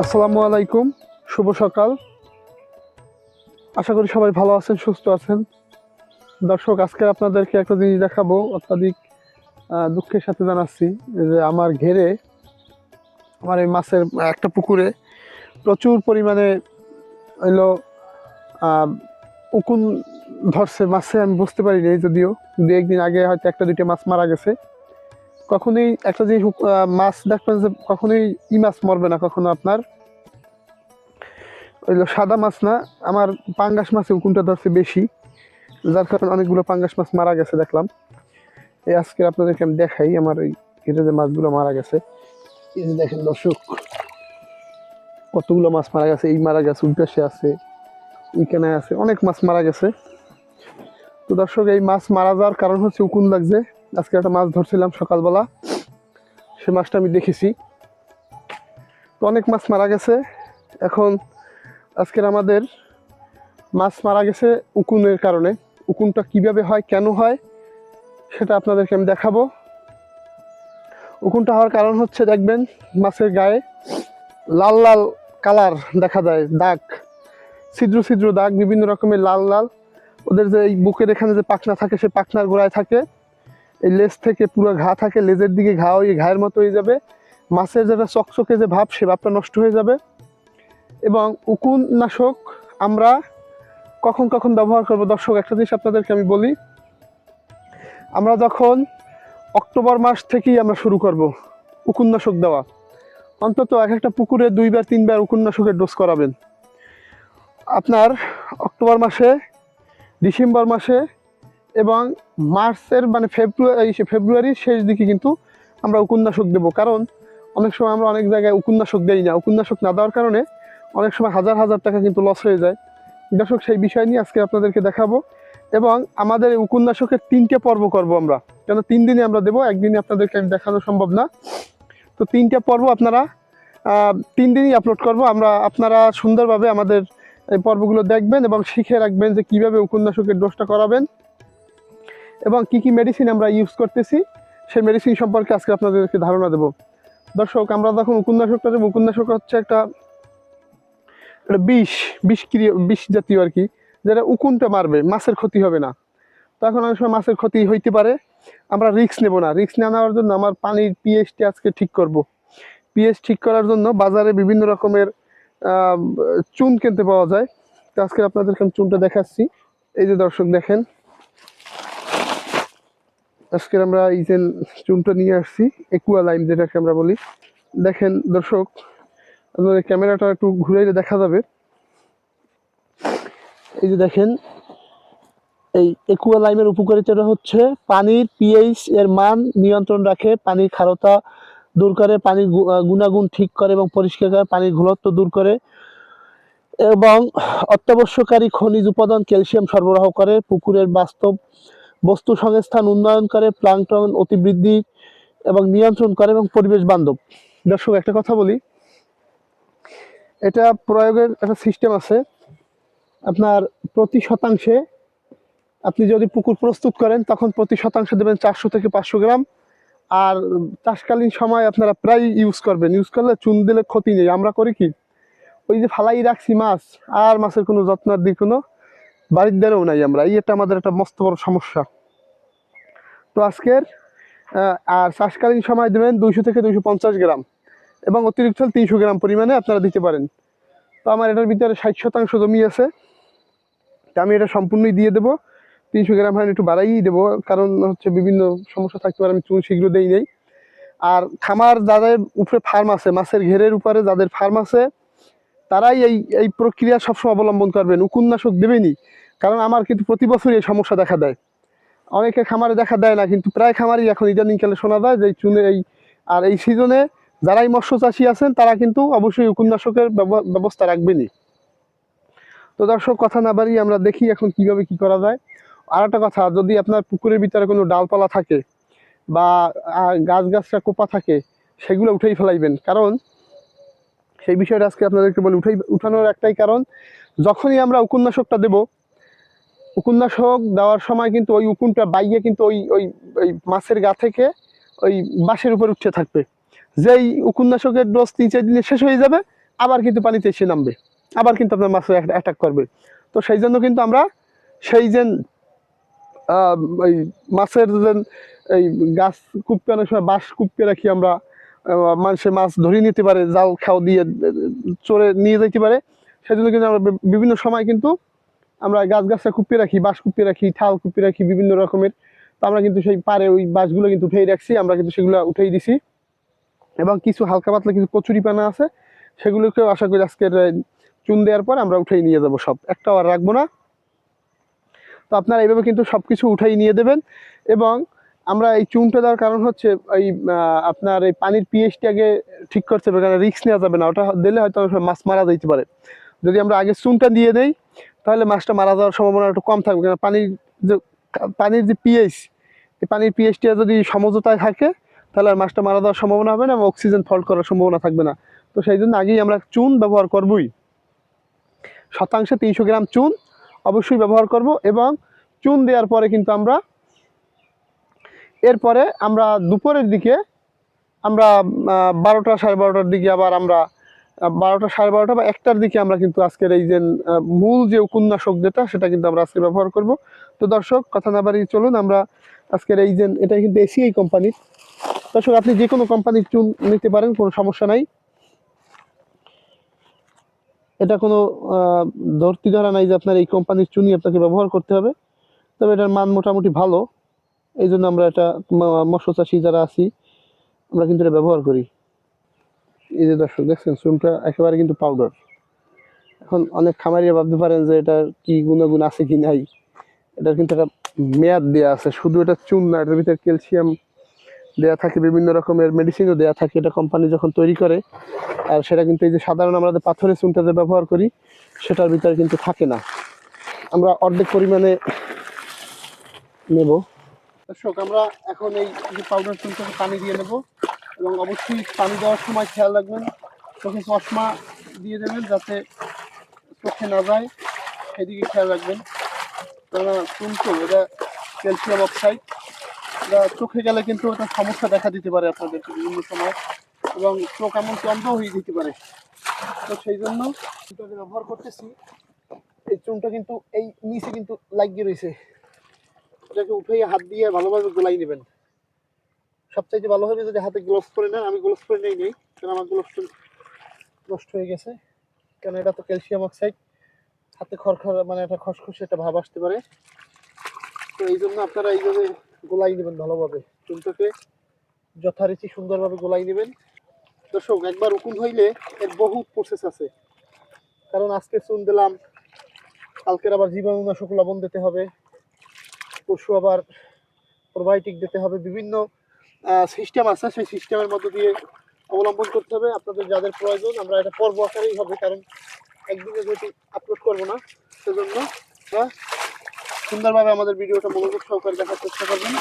আসসালামু আলাইকুম, শুভ সকাল। আশা করি সবাই ভালো আছেন, সুস্থ আছেন। দর্শক, আজকে আপনাদেরকে একটা জিনিস দেখাবো, অত্যাধিক দুঃখের সাথে জানাচ্ছি। যে আমার ঘেরে, আমার এই মাছের একটা পুকুরে প্রচুর পরিমাণে হইল উকুন ধরছে মাছে, আমি বুঝতে পারিনি, যদিও দু একদিন আগে হয়তো একটা দুইটা মাছ মারা গেছে। কখনোই একটা জিনিস মাছ দেখবেন যে কখনোই ই মাছ মরবে না কখনো আপনার। ওইগুলো সাদা মাছ না, আমার পাঙ্গাস মাছে উকুনটা ধরছে বেশি, যার কারণে অনেকগুলো পাঙ্গাস মাছ মারা গেছে দেখলাম। এই আজকে আপনাদেরকে আমি দেখাই, আমার এই ঘিরে যে মাছগুলো মারা গেছে। এই যে দেখেন দর্শক, কতগুলো মাছ মারা গেছে, এই মারা গেছে উল্টাসে আছে উইকেনে আছে, অনেক মাছ মারা গেছে। তো দর্শক, এই মাছ মারা যাওয়ার কারণ হচ্ছে উকুন লাগছে। আজকে একটা মাছ ধরছিলাম সকালবেলা। সে মাছটা আমি দেখেছি। তো অনেক মাছ মারা গেছে। এখন আজকের আমাদের মাছ মারা গেছে উকুনের কারণে। উকুনটা কীভাবে হয়, কেন হয়, সেটা আপনাদেরকে আমি দেখাবো। উকুনটা হওয়ার কারণ হচ্ছে, দেখবেন মাছের গায়ে লাল লাল কালার দেখা যায়, দাগ। ছিদ্র ছিদ্র দাগ, বিভিন্ন রকমের লাল লাল। ওদের যে এই বুকের এখানে যে পাখনা থাকে, সে পাখনার গোড়ায় থাকে। এই লেজ থেকে পুরো ঘা থাকে, লেজের দিকে ঘা ওই ঘায়ের মতো হয়ে যাবে। মাছের যেটা চকচকে যে ভাব, সে ভাবটা নষ্ট হয়ে যাবে। এবং উকুন নাশক আমরা কখন কখন ব্যবহার করব? দর্শক, একটা জিনিস আপনাদেরকে আমি বলি। আমরা যখন অক্টোবর মাস থেকেই আমরা শুরু করব উকুন্নাশক দেওয়া, অন্তত এক একটা পুকুরে দুইবার, তিনবার উকুন্নাশকের ডোজ করাবেন। আপনার অক্টোবর মাসে, ডিসেম্বর মাসে এবং মার্চের মানে ফেব্রুয়ারি ফেব্রুয়ারির শেষ দিকে কিন্তু আমরা উকুন্নাশক দেবো। কারণ অনেক সময় আমরা অনেক জায়গায় উকুন্নাশক দেই না। উকুন্নাশক না দেওয়ার কারণে অনেক সময় হাজার হাজার টাকা কিন্তু লস হয়ে যায়। দর্শক, সেই বিষয় নিয়ে আজকে আপনাদেরকে দেখাবো এবং আমাদের এই উকুন্নাশকের তিনটে পর্ব করব আমরা। কেন তিন দিনে আমরা দেবো, একদিনে আপনাদেরকে আমি দেখানো সম্ভব না। তো তিনটে পর্ব আপনারা তিন দিনই আপলোড করব। আমরা আপনারা সুন্দরভাবে আমাদের এই পর্বগুলো দেখবেন এবং শিখে রাখবেন যে কীভাবে উকুন্নাশকের ডোজটা করাবেন। এবং কি কি মেডিসিন আমরা ইউজ করতেছি, সেই মেডিসিন সম্পর্কে আজকে আপনাদেরকে ধারণা দেব। দর্শক, আমরা যখন উপন্যাসকটা দেবো উপন্যাসক হচ্ছে একটা একটা বিষ, বিষক্রিয়, বিষ জাতীয় আর কি, যেটা উকুনটা মারবে, মাছের ক্ষতি হবে না। তখন অনেক সময় মাছের ক্ষতি হইতে পারে, আমরা রিস্ক নেব না। রিক্স না নেওয়ার জন্য আমার পানির পিএইচটি আজকে ঠিক করব। পিএইচ ঠিক করার জন্য বাজারে বিভিন্ন রকমের চুন কিনতে পাওয়া যায়। তো আজকে আপনাদেরকে আমি চুনটা দেখাচ্ছি। এই যে দর্শক দেখেন আজকে আমরা এই যে চুনটা নিয়ে আসছি, একুয়া লাইম যেটাকে আমরা বলি। দেখেন দর্শক, আপনাদের ক্যামেরাটা একটু ঘুরাইলে দেখা যাবে। এই যে দেখেন, এই একুয়া লাইমের উপকারিতাটা হচ্ছে পানির পিএইচ এর মান নিয়ন্ত্রণ রাখে, পানির খারতা দূর করে, পানির গুণাগুণ ঠিক করে এবং পরিষ্কার করে, পানির ঘনত্ব দূর করে এবং অত্যাবশ্যকারী খনিজ উপাদান ক্যালসিয়াম সরবরাহ করে, পুকুরের বাস্তব বস্তু সংস্থান উন্নয়ন করে প্লাংটন অতিবৃদ্ধি এবং নিয়ন্ত্রণ করে এবং পরিবেশ বান্ধব। দর্শক, একটা কথা বলি। এটা প্রয়োগের একটা সিস্টেম আছে। আপনার প্রতি শতাংশে আপনি যদি পুকুর প্রস্তুত করেন, তখন প্রতি শতাংশে দেবেন চারশো থেকে পাঁচশো গ্রাম। আর চাষকালীন সময় আপনারা প্রায় ইউজ করবেন। ইউজ করলে চুন দিলে ক্ষতি নেই। আমরা করি কি? ওই যে ফালাই রাখছি মাছ, আর মাছের কোনো যত্নের দিক কোনো বাড়ির দ্বারাও নাই আমরা, এই একটা আমাদের একটা মস্ত বড় সমস্যা। তো আজকের আর চাষকালীন সময় দেবেন দুইশো থেকে দুইশো পঞ্চাশ গ্রাম এবং অতিরিক্ত তিনশো গ্রাম পরিমাণে আপনারা দিতে পারেন। তো আমার এটার ভিতরে ষাট শতাংশ জমি আছে। তা আমি এটা সম্পূর্ণই দিয়ে দেবো। তিনশো গ্রাম হয় একটু বাড়াইই দেবো, কারণ হচ্ছে বিভিন্ন সমস্যা থাকতে পারে, আমি চুন শীঘ্র দেই নেই। আর খামার যাদের উপরে ফার্ম আছে, মাছের ঘেরের উপরে যাদের ফার্ম আছে, তারাই এই এই প্রক্রিয়া সবসময় অবলম্বন করবেন। উকুন্নাশক দেবেনই। কারণ আমার কিন্তু প্রতি বছরই এই সমস্যা দেখা দেয়। অনেকে খামারে দেখা দেয় না, কিন্তু প্রায় খামারই এখন ইদানিংকালে শোনা যায় যে চুনে এই আর এই সিজনে যারাই মৎস্য চাষি আছেন, তারা কিন্তু অবশ্যই ব্যব- ব্যবস্থা রাখবেনই। তো দর্শক, কথা না বাড়িয়ে আমরা দেখি এখন কীভাবে কি করা যায়। আর একটা কথা, যদি আপনার পুকুরের ভিতরে কোনো ডালপালা থাকে বা গাছ গাছটা কোপা থাকে, সেগুলো উঠেই ফেলাইবেন। কারণ সেই বিষয়টা আজকে আপনাদেরকে বলি উঠাই, উঠানোর একটাই কারণ, যখনই আমরা উকুন্নাশকটা দেব উকুন্নাশক দেওয়ার সময় কিন্তু ওই উকুনটা বাইয়ে কিন্তু ওই ওই ওই মাছের গা থেকে ওই বাঁশের উপর উঠে থাকবে। যেই উকুন্নাশকের ডোজ তিন চার দিনে শেষ হয়ে যাবে, আবার কিন্তু পানিতে এসে নামবে। আবার কিন্তু আপনার মাছ অ্যাটাক করবে। তো সেই জন্য কিন্তু আমরা সেই যে ওই মাছের যে এই গাছ কুপকে অনেক সময় বাঁশ কুপকে রাখি আমরা মানুষে মাছ ধরে নিতে পারে, জাল খাও দিয়ে চড়ে নিয়ে যাইতে পারে। সেই জন্য কিন্তু আমরা বিভিন্ন সময় কিন্তু আমরা গাছ গাছটা কুপিয়ে রাখি, বাঁশ কুপিয়ে রাখি ঠাল কুপিয়ে রাখি বিভিন্ন রকমের। তো আমরা কিন্তু সেই পারে ওই বাঁশগুলো কিন্তু উঠেই রাখছি, আমরা কিন্তু সেগুলো উঠেই দিছি। এবং কিছু হালকা পাতলা কিছু কচুরি পানা আছে, সেগুলোকেও আশা করি আজকের চুন দেওয়ার পর আমরা উঠেই নিয়ে যাব সব। একটাও আর রাখব না। তো আপনারা এইভাবে কিন্তু সব কিছু উঠাই নিয়ে দেবেন। এবং আমরা এই চুনটা দেওয়ার কারণ হচ্ছে, এই আপনার এই পানির পিএইচটি আগে ঠিক করতে হবে, কারণ রিস্ক নেওয়া যাবে না। ওটা দিলে হয়তো মাছ মারা যেতে পারে। যদি আমরা আগে চুনটা দিয়ে দেই তাহলে মাছটা মারা যাওয়ার সম্ভাবনা একটু কম থাকবে কারণ পানির যে পানির যে পিএইচ এই পানির পিএইচটা যদি সমঝোতায় থাকে, তাহলে আর মাছটা মারা যাওয়ার সম্ভাবনা হবে না এবং অক্সিজেন ফল্ট করার সম্ভাবনা থাকবে না। তো সেই জন্য আগেই আমরা চুন ব্যবহার করবই। শতাংশে তিনশো গ্রাম চুন অবশ্যই ব্যবহার করব এবং চুন দেওয়ার পরে কিন্তু আমরা, এরপরে আমরা দুপুরের দিকে আমরা বারোটা সাড়ে বারোটার দিকে আবার আমরা বারোটা সাড়ে বারোটা বা একটার দিকে আমরা কিন্তু আজকের এই যে মূল যে উপন্যাসক যেটা, সেটা কিন্তু আমরা আজকে ব্যবহার করব। তো দর্শক, কথা না বাড়িয়ে চলুন, আমরা আজকের এই যে এটা কিন্তু এসিআই কোম্পানির দর্শক, আপনি যে কোনো কোম্পানির চুন, নিতে পারেন, কোনো সমস্যা নাই। এটা কোনো ধরতি ধরা নাই যে আপনার এই কোম্পানির চুনই আপনাকে ব্যবহার করতে হবে। তবে এটার মান মোটামুটি ভালো। এই জন্য আমরা এটা মৎস্য চাষি যারা আছি, আমরা কিন্তু এটা ব্যবহার করি। এই যে দর্শক দেখছেন, চুনটা একেবারে কিন্তু পাউডার এখন অনেক খামারিরা ভাবতে পারেন যে এটা কি গুণাগুণ আছে কি নাই। এটার কিন্তু একটা মেয়াদ দেওয়া আছে, শুধু এটা চুন না, এটার ভিতরে ক্যালসিয়াম দেয়া থাকে, বিভিন্ন রকমের মেডিসিনও দেয়া থাকে, এটা কোম্পানি যখন তৈরি করে। আর সেটা কিন্তু এই যে সাধারণ আমরা পাথরের চুনটা যে ব্যবহার করি, সেটার ভিতরে কিন্তু থাকে না। আমরা অর্ধেক পরিমাণে নেব। দর্শক, আমরা এখন এই পাউডার চুনটাকে পানি দিয়ে নেব। এবং অবশ্যই পানি দেওয়ার সময় খেয়াল রাখবেন। চোখে চশমা দিয়ে দেবেন যাতে চোখে না যায়। সেদিকে খেয়াল রাখবেন। কেননা চুন এটা ক্যালসিয়াম অক্সাইড। এটা চোখে গেলে কিন্তু এটা সমস্যা দেখা দিতে পারে আপনাদের বিভিন্ন সময়। এবং চোখ এমনকি অন্ধ হয়ে যেতে পারে। তো সেই জন্য চুনটাকে ব্যবহার করতেছি, এই চুনটা কিন্তু এই নিচে কিন্তু লাগিয়ে রয়েছে। এটাকে উঠে হাত দিয়ে ভালোভাবে গোলাই নেবেন। সবচাইতে ভালো হবে যদি হাতে গ্লোভস পরে নেন। আমি গ্লোভস পরে নেই নেই, কারণ আমার গ্লোভস নষ্ট হয়ে গেছে। কারণ এটা তো ক্যালসিয়াম অক্সাইড হাতে খড়খড় মানে একটা খসখসে একটা ভাব আসতে পারে। তো এই জন্য আপনারা এইভাবে গোলাই নেবেন ভালোভাবে। চুনটাকে যথারীতি সুন্দরভাবে গোলাই নেবেন। দর্শক, একবার উকুন হইলে এর বহু প্রসেস আছে। কারণ আজকে চুন দিলাম, কালকের আবার জীবাণুনাশক লবণ দিতে হবে। পশু আবার প্রোবায়োটিক দিতে হবে। বিভিন্ন সিস্টেম আছে, সেই সিস্টেমের মধ্যে দিয়ে অবলম্বন করতে হবে। আপনাদের যাদের প্রয়োজন, আমরা এটা পর্ব আকারেই হবে, কারণ একদিনে যেহেতু আপলোড করব না, সেজন্য হ্যাঁ? সুন্দরভাবে আমাদের ভিডিওটা মনোযোগ সহকারে দেখার চেষ্টা করবেন।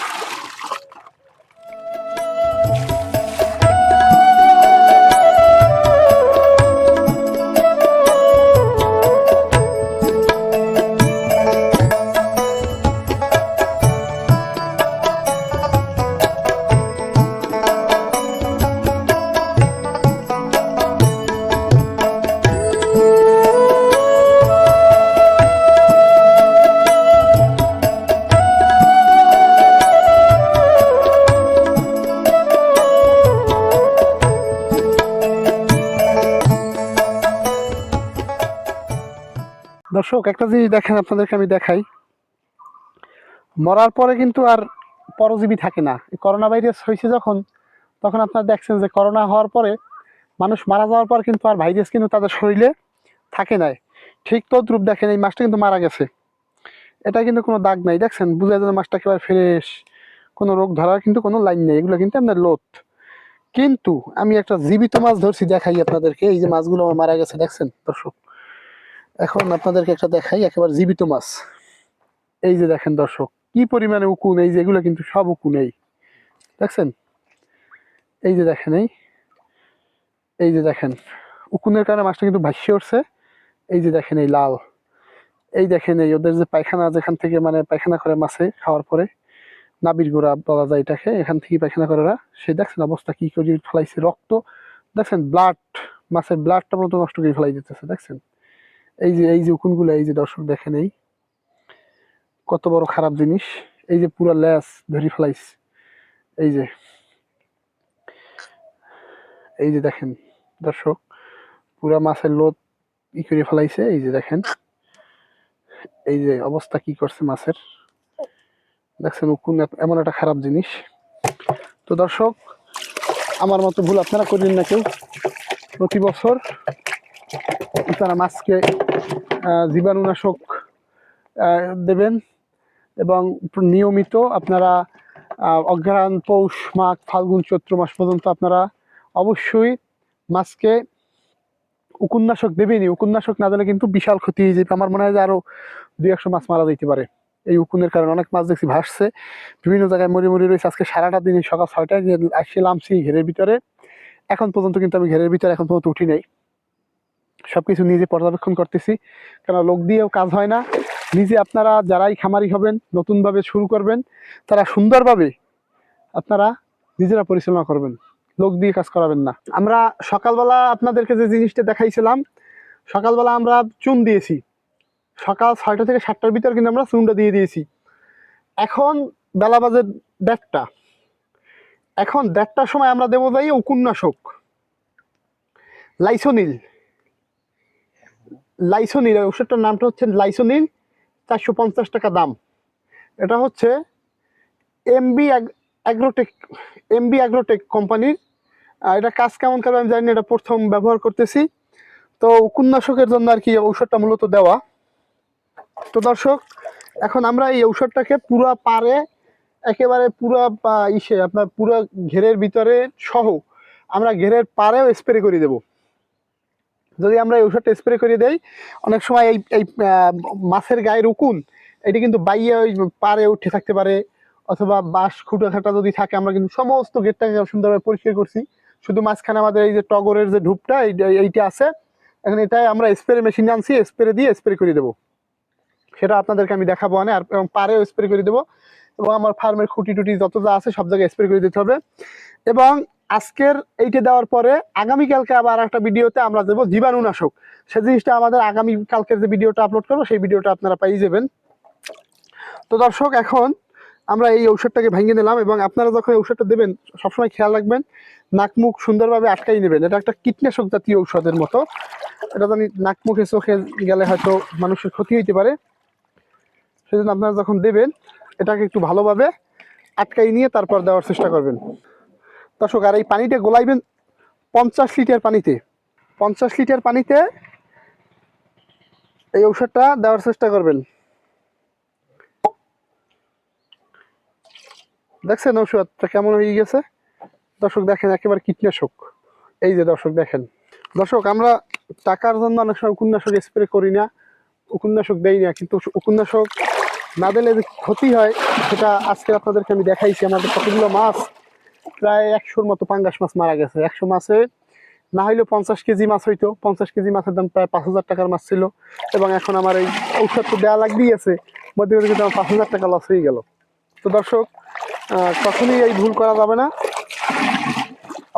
দর্শক, একটা জিনিস দেখেন আপনাদেরকে আমি দেখাই। মরার পরে কিন্তু আর পরজীবী থাকে না। করোনা ভাইরাস হয়েছে যখন, তখন আপনারা দেখছেন যে করোনা হওয়ার পরে মানুষ মারা যাওয়ার পর কিন্তু আর ভাইরাস কিন্তু তাদের শরীরে থাকে নাই। ঠিক তদ্রূপ দেখেন, এই মাছটা কিন্তু মারা গেছে। এটা কিন্তু কোনো দাগ নাই, দেখছেন? বুঝা যায় মাছটা একেবারে ফ্রেশ, কোনো রোগ ধরার কিন্তু কোনো লাইন নেই, এগুলো কিন্তু আপনার লোথ কিন্তু আমি একটা জীবিত মাছ ধরছি দেখাই আপনাদেরকে, এই যে মাছগুলো আমার মারা গেছে, দেখছেন? দর্শক এখন আপনাদেরকে একটা দেখাই, একেবারে জীবিত মাছ। এই যে দেখেন দর্শক, কি পরিমাণে উকুন, এই যে এগুলো কিন্তু সব উকুন এই। দেখছেন? এই যে দেখেন এই। এই যে দেখেন, উকুনের কারণে মাছটা কিন্তু ভাসিয়ে উঠছে। এই যে দেখেন এই লাল। এই দেখেন এই, ওদের যে পায়খানা, যেখান থেকে মানে পায়খানা করে মাছে খাওয়ার পরে, নাবির গোড়া বলা যায় এটাকে, এখান থেকে পায়খানা করে ওরা। সেই দেখছেন অবস্থা, কি করে ফেলাইছে রক্ত। দেখছেন ব্লাড মাছের ব্লাডটা মতো নষ্ট করে ফেলাই দিতেছে, দেখছেন? এই যে এই যে উকুনগুলো এই যে দর্শক দেখেন এই। কত বড় খারাপ জিনিস। এই যে পুরো ল্যাস ধরে ফেলাইছে। এই যে। এই যে দেখেন দর্শক, পুরা মাছের লোদ ই করে ফেলাইছে। এই যে দেখেন। এই যে অবস্থা কি করছে মাছের। দেখছেন উকুন এমন একটা খারাপ জিনিস। তো দর্শক, আমার মতো ভুল আপনারা করেন না কেউ। প্রতি বছর আপনারা মাছকে জীবাণুনাশক দেবেন এবং নিয়মিত আপনারা অঘ্রাণ, পৌষ, মাঘ, ফাল্গুন, চৈত্র মাস পর্যন্ত আপনারা অবশ্যই মাছকে উকুন্নাশক দেবেনি উকুন্নাশক না দিলে কিন্তু বিশাল ক্ষতি হয়ে যাবে। আমার মনে হয় যে আরও দুই, একশো মাছ মারা যেতে পারে। এই উকুনের কারণে অনেক মাছ দেখছি ভাসছে। বিভিন্ন জায়গায় মরি মরি রয়েছে। আজকে সারাটা দিন সকাল ছয়টায় আসছিলাম সেই ঘেরের ভিতরে। এখন পর্যন্ত কিন্তু আমি ঘেরের ভিতরে এখন পর্যন্ত উঠি নাই। সবকিছু নিজে পর্যবেক্ষণ করতেছি। কেন, লোক দিয়েও কাজ হয় না। নিজে আপনারা যারাই খামারি হবেন, নতুনভাবে শুরু করবেন, তারা সুন্দরভাবে আপনারা নিজেরা পরিচালনা করবেন। লোক দিয়ে কাজ করাবেন না। আমরা সকালবেলা আপনাদেরকে যে জিনিসটা দেখাইছিলাম, সকালবেলা আমরা চুন দিয়েছি। সকাল ছয়টা থেকে সাতটার ভিতর কিন্তু আমরা চুনটা দিয়ে দিয়েছি। এখন বেলা বাজে দেড়টা। এখন দেড়টার সময় আমরা দেবো যাই উকুন্নাশক লাইসোনিল। লাইসোনিল ওই ওষুধটার নামটা হচ্ছে লাইসোনিল, চারশো পঞ্চাশ টাকা দাম। এটা হচ্ছে এমবি অ্যাগ্রোটেক এমবি অ্যাগ্রোটেক কোম্পানির। এটা কাজ কেমন করবে আমি জানি এটা প্রথম ব্যবহার করতেছি। তো উকুন্নাশকের জন্য আর কি ঔষধটা মূলত দেওয়া। তো দর্শক, এখন আমরা এই ঔষধটাকে পুরো পারে, একেবারে পুরো ইসে, আপনার পুরো ঘেরের ভিতরে সহ, আমরা ঘেরের পারেও স্প্রে করে দেব। যদি আমরা এই ওষুধটা স্প্রে করে দেই, অনেক সময় এই এই মাছের গায়ের উকুন, এটি কিন্তু বাইয়ে ওই পারে উঠে থাকতে পারে, অথবা বাঁশ, খুঁটো খাটা যদি থাকে, আমরা কিন্তু সমস্ত গেটটাকে সুন্দরভাবে পরিষ্কার করছি। শুধু মাঝখানে আমাদের এই যে টগরের যে এই- এইটা আছে, এখন এটাই আমরা স্প্রে মেশিন আনছি স্প্রে দিয়ে স্প্রে করে দেবো। সেটা আপনাদেরকে আমি দেখাবো না আর পারেও স্প্রে করে দেবো। এবং আমার ফার্মের খুঁটি টুটি যত যা আছে, সব জায়গায় স্প্রে করে দিতে হবে। এবং আজকের এইটা দেওয়ার পরে আগামীকালকে আবার একটা ভিডিওতে আমরা দেবো জীবাণুনাশক। সে জিনিসটা আমাদের আগামী কালকের যে ভিডিওটা আপলোড করব, সেই ভিডিওটা আপনারা পাই যাবেন। তো দর্শক, এখন আমরা এই ঔষধটাকে ভেঙে নিলাম এবং আপনারা যখন ঔষধটা দেবেন, সবসময় খেয়াল রাখবেন, নাক মুখ সুন্দরভাবে আটকাই নেবেন। এটা একটা কীটনাশক জাতীয় ঔষধের মতো। এটা জানি নাক মুখে চোখে গেলে হয়তো মানুষের ক্ষতি হইতে পারে। সেজন্য আপনারা যখন দেবেন, এটাকে একটু ভালোভাবে আটকাই নিয়ে তারপর দেওয়ার চেষ্টা করবেন। দর্শক, আর এই পানিটা গোলাইবেন পঞ্চাশ লিটার পানিতে। পঞ্চাশ লিটার পানিতে এই ঔষধটা দেওয়ার চেষ্টা করবেন। দেখছেন ঔষধটা কেমন হয়ে গেছে? দর্শক দেখেন, একেবারে কীটনাশক। এই যে দর্শক দেখেন। দর্শক, আমরা টাকার জন্য অনেক সময় উপন্যাসক স্প্রে করি না উপন্যাসক দেই না, কিন্তু উপন্যাসক না দিলে যে ক্ষতি হয়, সেটা আজকে আপনাদেরকে আমি দেখাইছি। আমাদের কতগুলো মাছ প্রায় একশোর মতো পাঙ্গাস মাছ মারা গেছে। একশো মাছে না হইলেও পঞ্চাশ কেজি মাছ হইতো। পঞ্চাশ কেজি মাছের দাম প্রায় পাঁচ হাজার টাকার মাছ ছিল। এবং এখন আমার এই ঔষধ তো দেওয়া লাগতেই আছে। মধ্যে মধ্যে কিন্তু আমার পাঁচ হাজার টাকা লস হয়ে গেল। তো দর্শক কখনই এই ভুল করা যাবে না।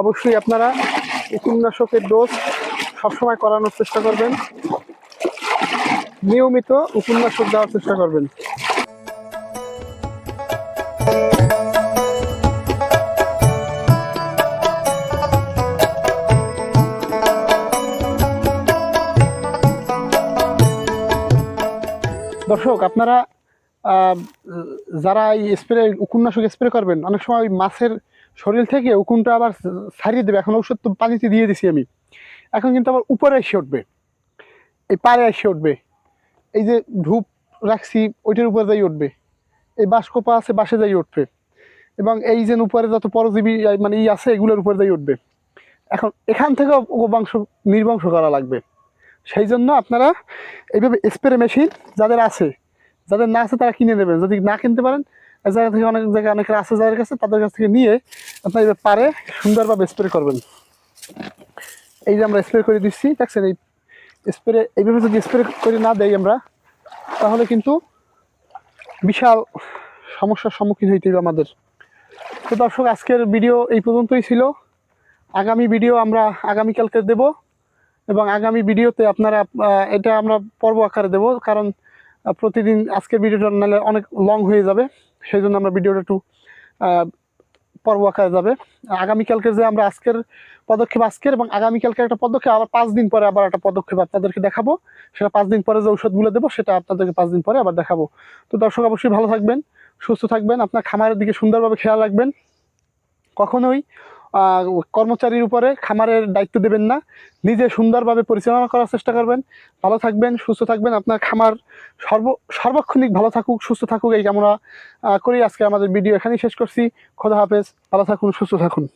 অবশ্যই আপনারা উপন্যাসকের ডোজ সবসময় করানোর চেষ্টা করবেন। নিয়মিত উপন্যাসক দেওয়ার চেষ্টা করবেন। আপনারা যারা এই স্প্রে উকুন্নাশক স্প্রে করবেন, অনেক সময় ওই মাছের শরীর থেকে উকুনটা আবার ছাড়িয়ে দেবে। এখন ঔষধ তো পানিতে দিয়ে দিছি আমি। এখন কিন্তু আবার উপরে এসে উঠবে। এই পাড়ে এসে উঠবে। এই যে ধূপ রাখছি, ওইটার উপরে যাই উঠবে। এই বাসকোপা আছে, বাসে যাই উঠবে। এবং এই যে উপরে যত পরজীবী মানে ই আছে, এগুলোর উপরে যাই উঠবে। এখন এখান থেকে বংশ নির্বংশ করা লাগবে। সেই জন্য আপনারা এইভাবে স্প্রে মেশিন যাদের আছে যাদের না আছে তারা কিনে নেবেন। যদি না কিনতে পারেন জায়গা থেকে অনেক জায়গায় অনেকের আছে যাদের কাছে, তাদের কাছ থেকে নিয়ে আপনার এইভাবে পারে সুন্দরভাবে স্প্রে করবেন। এই যে আমরা স্প্রে করে দিচ্ছি, দেখছেন এই স্প্রে এইভাবে যদি স্প্রে করে না দেই আমরা, তাহলে কিন্তু বিশাল সমস্যার সম্মুখীন হইতে হবে আমাদের। তো দর্শক, আজকের ভিডিও এই পর্যন্তই ছিল। আগামী ভিডিও আমরা আগামীকালকে দেব এবং আগামী ভিডিওতে আপনারা এটা আমরা পর্ব আকারে দেব। কারণ প্রতিদিন আজকের ভিডিওটা নাহলে অনেক লং হয়ে যাবে সেই জন্য আমরা ভিডিওটা একটু পর্ব আকারে যাবে। আগামীকালকে যে আমরা আজকের পদক্ষেপ, আজকের এবং আগামীকালকে একটা পদক্ষেপ, আবার পাঁচ দিন পরে আবার একটা পদক্ষেপ আপনাদেরকে দেখাবো। সেটা পাঁচ দিন পরে যে ঔষধগুলো দেবো, সেটা আপনাদেরকে পাঁচ দিন পরে আবার দেখাবো। তো দর্শক অবশ্যই ভালো থাকবেন, সুস্থ থাকবেন, আপনার খামারের দিকে সুন্দরভাবে খেয়াল রাখবেন। কখনোই কর্মচারীর উপরে খামারের দায়িত্ব দেবেন না। নিজে সুন্দরভাবে পরিচালনা করার চেষ্টা করবেন। ভালো থাকবেন সুস্থ থাকবেন। আপনার খামার সর্ব সর্বক্ষণিক ভালো থাকুক সুস্থ থাকুক এই আহ, করি আজকে আমাদের ভিডিও এখানেই শেষ করছি। খোদা হাফেজ। ভালো থাকুন সুস্থ থাকুন।